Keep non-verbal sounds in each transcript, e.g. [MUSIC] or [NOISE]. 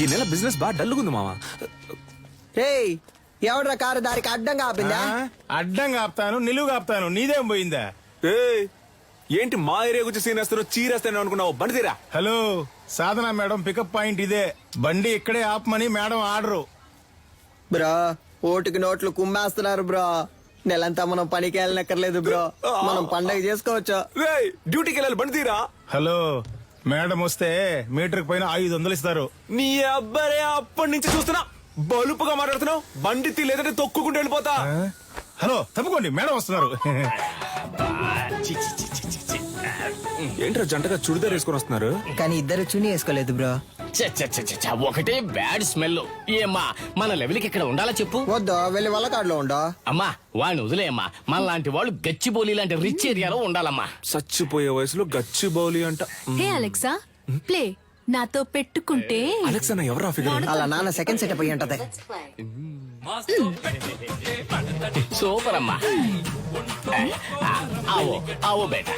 ఈ నెల బిజినెస్ బాగా డల్లుగుంది మామ. రేయ్ ఎవడ్రా కారు దారికి అడ్డంగా ఆపిందా? ఆ? అడ్డంగా ఆపుతాను నిలువుగా ఆపుతాను. నీదేం పోయిందా? ఏయ్, ఏంటి మా ఏరియా గురించి సీన్ వేస్తారో చీరేస్తాను అనుకున్నావు. బండి తీరా. Hello Sadhana madam pickup point ఇదే. బండి ఇక్కడే ఆపమని మేడం ఆర్డరు. బ్రో ఓటుకి నోట్లు కుమ్మేస్తున్నారు బ్రో. నెలంతా మనం పనికి వెళ్ళనక్కర్లేదు బ్రో. మనం పండగ చేసుకోవచ్చు. రేయ్ డ్యూటీకి వెళ్ళాలి. బండి తీరా. హలో మేడం వస్తే మీటర్ పైన ఐదు వందలు ఇస్తారు. నీ అబ్బారే అప్పటి నుంచి చూస్తున్నా. బలుపుగా మాట్లాడుతున్నావు. బండి తీ లేదంటే తొక్కుకుంటూ వెళ్ళిపోతా? హలో తప్పుకోండి. మేడం వస్తున్నారు. ఏంట్రా జంటగా చుడిదార్ వేసుకొని వస్తున్నారు? కానీ ఇద్దరు చుని వేసుకోలేదు బ్రో. చ్చ, చ్చ, ఒకటే బ్యాడ్ స్మెల్. ఏమ్మా మన లెవెల్కి ఇక్కడ ఉండాలా చెప్పు? వద్దు వెళ్ళి వల్ల కాడులో ఉండో. అమ్మా వాడిని వదిలేయమ్మా. మన లాంటి వాళ్ళు గచ్చిబౌలి లాంటి రిచ్ ఏరియాలో ఉండాలమ్మా. చచ్చిపోయే వయసులో గచ్చి బౌలి అంట హే అలెక్సా ప్లే నాతో పెట్టుకుంటే. అలెక్స్ అన్న ఎవరా ఫిగర్ అలా నాన్న సెకండ్ సెటప్ అయ్యి ఉంటది. సూపర్ అమ్మా. ఆవో ఆవో బేటా.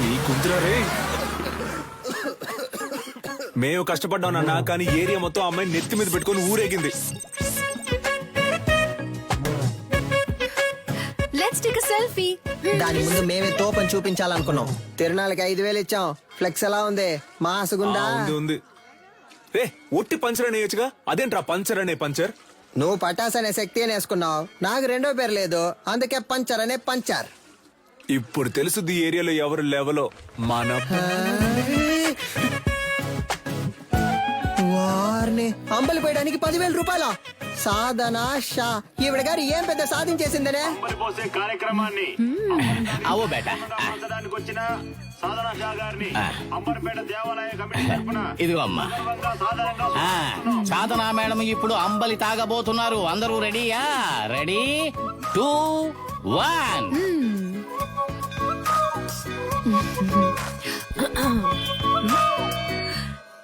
నీ కుదిరా రే. మేము కష్టపడ్డాం నాన్న కానీ ఏరియా మొత్తం అమ్మాయి నెత్తి మీద పెట్టుకొని ఊరేగింది. లెట్స్ టేక్ సెల్ఫీ దాని ముందు మేమే తోపని చూపించాలనుకున్నాం. తిరునాళ్ళకి ఐదు వేలు ఇచ్చాం. ఫ్లెక్స్ ఎలా ఉంది? మాసుగుందా ఉంది ఉంది. రే ఒట్టి పంచర్ అనేయచ్చుగా అదేంట్రా పంచర్ అనే పంచర్? నువ్వు పటాస్ అనే శక్తి అని వేసుకున్నావు. నాకు రెండో పేరు లేదు. అందుకే పంచర్ అనే పంచర్. ఇప్పుడు తెలుసుది ఈ ఏరియాలో ఎవరు లెవలో. మన వారిని అంబలి పోయడానికి పదివేల రూపాయల? సాధన షా. ఈవిడ గారు ఏం పెద్ద సాధించేసిందనే? పోసే కార్యక్రమాన్ని. ఆవో బేటా. సాధన షా గారిని అంబర్పేట దేవాలయ కమిటీ [LAUGHS] తరఫున ఇదిగో అమ్మా. ఆ, సాధనా మేడం ఇప్పుడు అంబలి తాగబోతున్నారు. అందరూ రెడీయా? రెడీ? Two one.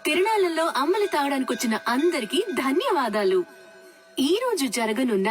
తిరునాళ్ళలో అమ్మలు తాగడానికి వచ్చిన అందరికీ ధన్యవాదాలు. ఈ రోజు జరగనున్న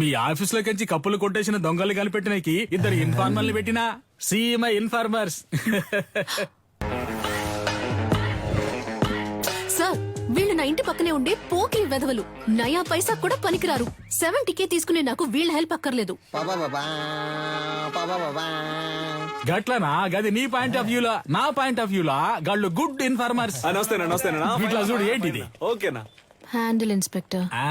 మీ ఆఫీస్లో కంచి కప్పులు కొట్టేసిన దొంగలు కనిపెట్టినకి ఇద్దరు ఇన్ఫార్మర్లు పెట్టినా సీఎం ఇన్ఫార్మర్స్ సార్ వీళ్ళు నా ఇంటి పక్కనే ఉండే పోకిరి వెధవలు. నయా పైసా కూడా పనికిరారు. సెవెంటీకే తీసుకునే నాకు వీళ్ళ హెల్ప్ అక్కర్లేదు. గట్లనా? గది నీ పాయింట్ ఆఫ్ వ్యూలా నా పాయింట్ ఆఫ్ వ్యూలా గాళ్ళు గుడ్ ఇన్ఫార్మర్స్ ఇట్లా చూడు ఏంటిది? ఓకేనా? హ్యాండిల్ ఇన్స్పెక్టర్ ఆ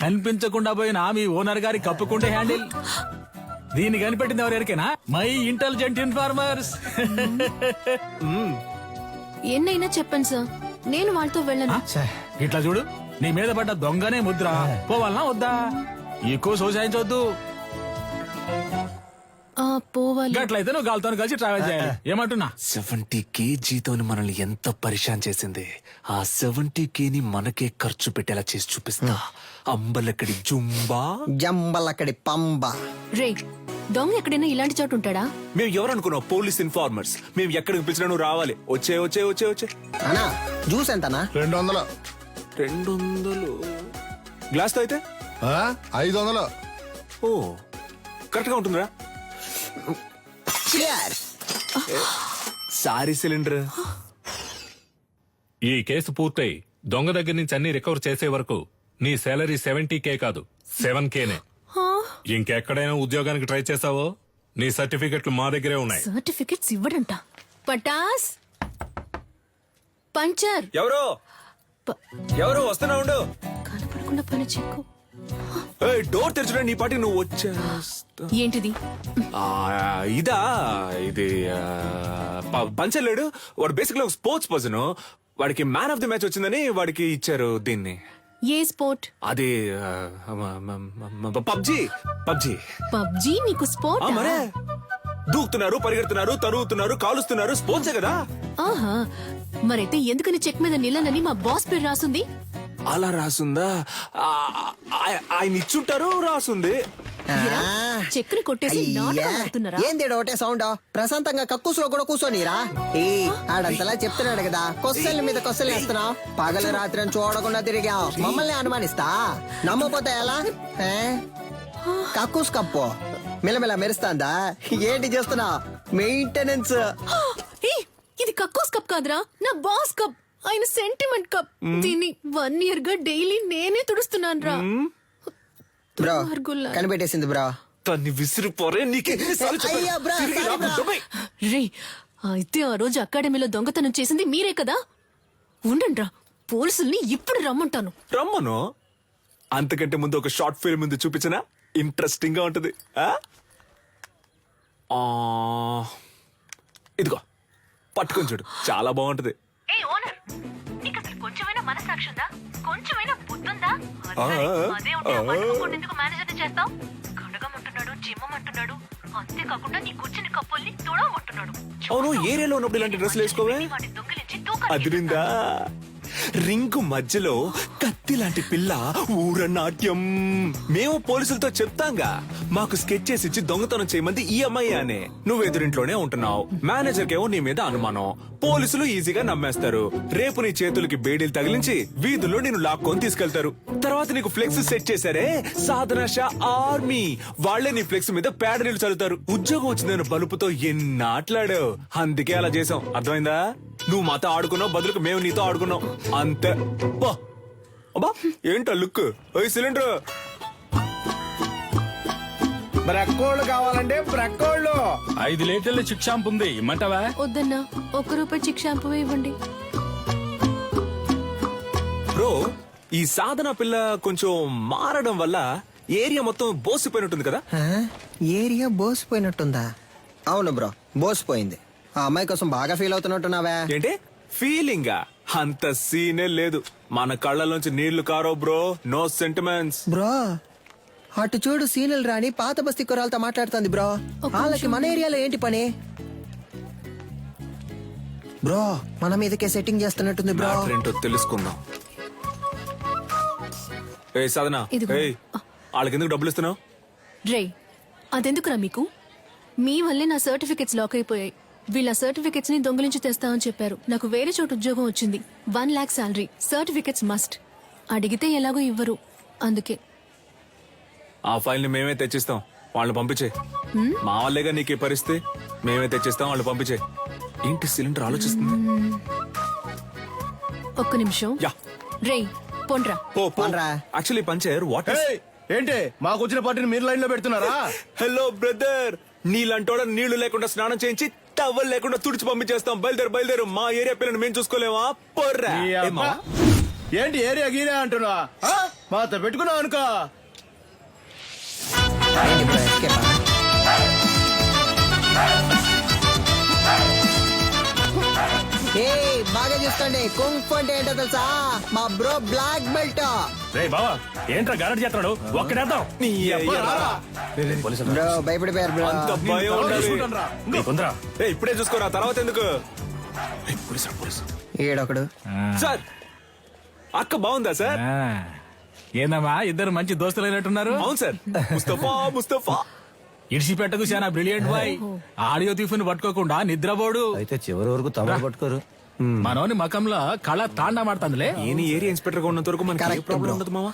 కనిపించకుండా పోయిన మీ ఓనర్ గారి కప్పుకుంటే హ్యాండిల్. దీన్ని కనిపెట్టింది ఎవరికైనా? మై ఇంటెలిజెంట్ ఇన్ఫార్మర్స్ [LAUGHS] ఎన్నైనా చెప్పండి సార్ నేను వాళ్ళతో వెళ్ళను. ఇట్లా చూడు. నీ మీద పడ్డ దొంగనే ముద్ర. పోవాలనా వద్దా? ఎక్కువ సోసాయించవద్దు ఆ, పోవాలి గట్లయితే నువ్వు గాలితో కలిసి ట్రావెల్ చేయాలి. ఏమంటున్నా? సెవెంటీ కేజీతో మనల్ని ఎంత పరిశాన్ చేసింది. ఆ సెవెంటీ కేని మనకే ఖర్చు పెట్టేలా చేసి చూపిస్తా. అంబలక్కడి జుంబా. జంబలక్కడి పంబ. రే దొంగ ఎక్కడైనా ఇలాంటి చోటు ఉంటాడా? మేము ఎవరు అనుకున్నాం పోలీస్ ఇన్ఫార్మర్స్. మేము ఎక్కడికి పిలిచినా నువ్వు రావాలి. వచ్చే వచ్చే వచ్చే వచ్చే. అనా జ్యూస్ ఎంతనా? రెండు వందలు రెండు వందలు గ్లాస్తో అయితే? ఆ? ఐదు వందలు ఓ కరెక్ట్గా ఉంటుందిరా. Sorry cylinder. ఈ కేసు పూర్తయి దొంగ దగ్గర నుంచి అన్ని రికవర్ చేసే వరకు నీ సాలరీ సెవెంటీ కే కాదు సెవెన్ కేనే ఇంకెక్కడైనా ఉద్యోగానికి ట్రై చేసావో? నీ సర్టిఫికెట్లు మా దగ్గరే ఉన్నాయి. సర్టిఫికెట్స్ ఇవ్వడంట. పటాస్! పంచర్! ఎవరు? ఎవరు? వస్తున్నా ఉండు. కనపడకుండా పని చెక్కు డోర్ తెరచడం నీ పాటికి నువ్వు వచ్చేస్తా. ఏంటిది? ఆ, ఇదా ఇది ఆ, ప- పంచలేడు. వాడు బేసిక్లీ ఒక స్పోర్ట్స్ పర్సన్ వాడికి మ్యాన్ ఆఫ్ ది మ్యాచ్ వచ్చిందని వాడికి ఇచ్చారు దీన్ని. ఏ స్పోర్ట్ అది పబ్జి పబ్జి. పబ్జీ నీకు స్పోర్ట్ మరే. దూకుతున్నారు పరిగెడుతున్నారు తరుగుతున్నారు కాలుస్తున్నారు స్పోర్ట్సే కదా. ఆహా. మరైతే ఎందుకని చెక్ మీద నిల్లనని మా బాస్ పేరు రాసుంది? అలా రాసుందా? ఆయన ఇచ్చుంటారు రాసుంది. చక్కెర కొట్టేసి ఏంది ఒకటే సౌండ్? ప్రశాంతంగా కక్కుసులో కూడా కూర్చోనిరా. ఏ ఆడంతలా చెప్తున్నాడు కదా కొస్సల మీద కొస్సలు వేస్తున్నావు. పగలు రాత్రి అని చూడకుండా తిరిగావు. మమ్మల్ని అనుమానిస్తా? నమ్మపోతే ఎలా? ఏ? కక్కుస్ కప్పు. మిలమిల మెరుస్తాందా? ఏంటి చేస్తున్నావు? మెయింటెనెన్స్. ఇది కక్కోస్ కప్ కాదురా. నా బాస్ కప్. ఆయన సెంటిమెంట్ కప్ దీన్ని వన్ ఇయర్గా డైలీ నేనే తుడుస్తున్నాను రా బ్రో. కనిపెట్టేసింది బ్రో. తన్ని విసిరిపోరే నీకు ఎన్నిసార్లు చెప్పాను? అయ్యా, బ్రా, తిరిగి సారీ రా, బ్రా. రే అయితే ఆ రోజు అకాడమీలో దొంగతనం చేసింది మీరే కదా? ఉండండి రా పోలీసుల్ని ఇప్పుడు రమ్మంటాను. రమ్మను. అంతకంటే ముందు ఒక షార్ట్ ఫిల్మ్ ఉంది చూపించనా? ఇంట్రెస్టింగ్గా ఉంటది. ఆ? ఆ, ఇదిగో పట్టుకొని చూడు. చాలా బాగుంటది. కొంచెమైనా బుద్ధుందా? అదే ఉంటే వండుకోకుండా మేనేజర్ చేస్తావు? కడగమంటున్నాడు అంతేకాకుండా నీ కూర్చుని కప్పుల్ని తుడవమంటున్నాడు. అవును ఏరియాలో ఉన్నప్పుడు ఇలాంటి డ్రెస్సులు వేసుకోవే? వాటి దొంగిలించి తూకాలు అదిరిందా? రింగు మధ్యలో కత్తి లాంటి పిల్ల ఊర నాట్యం మేము పోలీసులతో చెప్తాంగా. మాకు స్కెచ్ చేసి ఇచ్చి దొంగతనం చేయమంది ఈ అమ్మాయి అనే. నువ్వు ఎదురింట్లోనే ఉంటున్నావు. మేనేజర్ కేమో నీ మీద అనుమానం. పోలీసులు ఈజీగా నమ్మేస్తారు. రేపు నీ చేతులకి బేడీలు తగిలించి వీధుల్లో నేను లాక్కొని తీసుకెళ్తారు. తర్వాత నీకు ఫ్లెక్స్ సెట్ చేశారే సాధన షా ఆర్మీ. వాళ్ళే నీ ఫ్లెక్స్ మీద పేడ నీళ్ళు చల్లుతారు. ఉద్యోగం వచ్చిందని బలుపుతో ఎన్నాట్లాడావు? అందుకే అలా చేసాం అర్థమైందా? నువ్వు మాతో ఆడుకున్నావు బదులుకు మేము నీతో ఆడుకున్నాం. అంతే. అబ్బా ఏంటా లుక్? ఓయ్ సిలిండర్. బ్రక్కోళ్ళు కావాలంటే బ్రక్కోళ్ళు ఐదు లీటర్ల చిక్ షాంపు ఉంది ఇమ్మంటావా? వద్దన్నా ఒక్క రూపాయి చిక్ షాంపూ ఇవ్వండి. బ్రో ఈ సాధన పిల్ల కొంచెం మారడం వల్ల ఏరియా మొత్తం బోసిపోయినట్టుంది కదా? ఆ? ఏరియా బోసిపోయినట్టుందా? అవును బ్రో బోసిపోయింది. ఆ అమ్మాయి కోసం బాగా ఫీల్ అవుతున్నట్టున్నావా. ఏంటి? ఫీలింగ్? అంత సీనే లేదు. మన కళ్ళలోంచి నీళ్ళు కారో బ్రో నో సెంటిమెంట్స్. బ్రో అటు చూడు సీనియల్ రాణి పాత బస్తీ కురాలతో మాట్లాడుతుంది బ్రో. వాళ్ళకి మన ఏరియాలో ఏంటి పని? బ్రో మన మీదకే సెట్టింగ్ చేస్తున్నట్టుంది బ్రో. మ్యాటర్ ఏంటో తెలుసుకుందాం. ఏ సాధన. ఇదిగో. వాళ్ళకి ఎందుకు డబ్బులు ఇస్తున్నావు? రే అదెందుకురా మీకు? మీ వల్లే నా సర్టిఫికెట్స్ లాక్ అయిపోయాయి. వీళ్ళ సర్టిఫికెట్స్ని దొంగిలించి తెస్తామని చెప్పారు. నాకు వేరే చోట ఉద్యోగం వచ్చింది. One lakh salary certificates must. అడిగితే ఎలాగో ఇవ్వరు. అందుకే. ఆ ఫైల్ని మేమే తెచ్చిస్తాం. వాళ్ళని పంపించే. మా వాళ్ళేగా నీకు ఈ పరిస్థితి? మేమే తెచ్చిస్తాం వాళ్ళు పంపించే. ఏంటి సిలిండర్ ఆలోచిస్తుంది? ఒక్క నిమిషం. యా. రే పొండ్రా పో పోన్రా. యాక్చువల్లీ పంచర్ వాట్ ఏంటి? మాకు వచ్చిన పార్టీని మీరు లైన్లో పెడుతున్నారా? హలో బ్రదర్ నీళ్ళంటోడ నీళ్ళు లేకుండా స్నానం చేయించి టవల్ లేకుండా తుడిచి పంపించేస్తాం. బయలుదేరు బయలుదేరు. మా ఏరియా పిల్లని మేము చూసుకోలేమా? పొర్రా? ఏంటి ఏరియా గీరియా అంటున్నా? మాతో పెట్టుకున్నావు అనుకో ఏయ్, బాగా చూసుకోండి. అంటే ఏంటో తెలుసా? మా బ్రో బ్లాక్ బెల్ట్. రే బావా ఏంట్రా గారడి చేస్తున్నాడు? ఒక్కడేద్దాం నీ అయ్యా. బ్రో భయపడిపోయారు బ్రో. అంత భయం ఉండాలి. నీకుందరా ఏ ఇప్పుడే చూసుకోరా తర్వాత ఎందుకు? ఏ. ఈడొకడు. సార్ అక్క బాగుందా సార్? ఏందమ్మా ఇద్దరు మంచి దోస్తులు అయినట్టున్నారు అవును సార్. ముస్తఫా ముస్తఫా. ఇడిసిపెట్టకు చాలా బ్రిలియంట్ బాయ్. ఆడియో తీఫుని పట్టుకోకుండా నిద్రపోడు. అయితే చివరి వరకు తమరు పట్టుకోరు. మనోని మకంలో కళ తాండా మాడుతుందిలే నేను ఏరియా ఇన్స్పెక్టర్గా ఉన్నంత వరకు మనకి ప్రాబ్లం. ఉండదు మావా?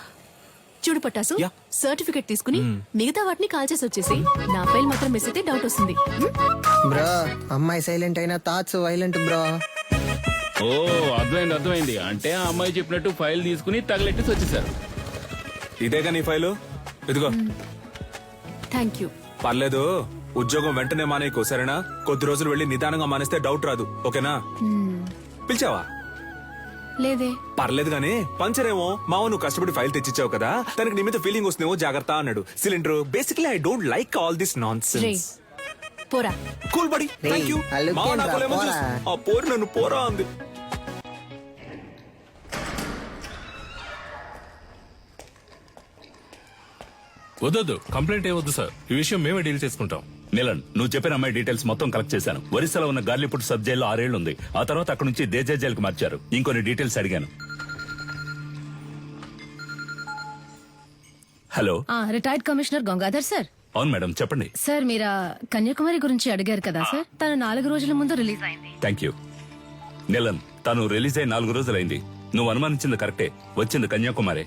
చూడు పట్టాసు. సర్టిఫికెట్ తీసుకుని మిగతా వాటిని కాల్ చేసి వచ్చేసి నా ఫైల్ మాత్రం మిస్ అయితే డౌట్ వస్తుంది? బ్రో అమ్మాయి సైలెంట్ అయినా థాట్స్ వైలెంట్ బ్రో. ఓ అర్థమైంది అర్థమైంది. అంటే ఆ అమ్మాయి చెప్పినట్టు ఫైల్ తీసుకుని తగలెట్టేసి వచ్చేసారు. ఇదేగా నీ ఫైలు? ఇదిగో. Thank you. పర్లేదు. ఉద్యోగం వెంటనే మానేయకు సరేనా? కొద్ది రోజులు వెళ్ళి నిదానంగా మానేస్తే డౌట్ రాదు ఓకేనా? పిలిచావా? లేదే. పర్లేదు గానీ పంచర్ ఏమో? మావ నువ్వు కష్టపడి ఫైల్ తెచ్చిచ్చావు కదా? తనకి నీ మీద ఫీలింగ్ వస్తుందేమో జాగ్రత్త అన్నాడు. Cylinder basically I don't like all this nonsense పోరా. కూల్ బడి థ్యాంక్ యూ మావ నాకు లెమన్ పోరా. జ్యూస్. ఆ పోరు నన్ను పోరా అంది. వద్దొద్దు కంప్లైంట్ ఏవద్దు సార్. ఈ విషయం మేమే డీల్ చేసుకుంటాం. మిలన్ నువ్వు చెప్పిన అమ్మాయి డీటెయిల్స్ మొత్తం కలెక్ట్ చేశాను. ఒరిస్సాలో ఉన్న గార్లీపుట్ సబ్ జైల్లో ఆరేళ్ళు ఉంది ఆ తర్వాత అక్కడ నుంచి దేజా జైలుకి మార్చారు. ఇంకొన్ని డీటెయిల్స్ అడిగాను. Hello? Retired commissioner Gangadhar sir. అవును మేడం చెప్పండి. సార్ మీరు కన్యాకుమారి గురించి అడిగారు కదా సార్? తను నాలుగు రోజుల ముందు రిలీజ్ అయింది. Thank you. నిలన్ తను రిలీజ్ అయి నాలుగు రోజులైంది. నువ్వు అనుమానించింది కరెక్టే. వచ్చింది కన్యాకుమారి.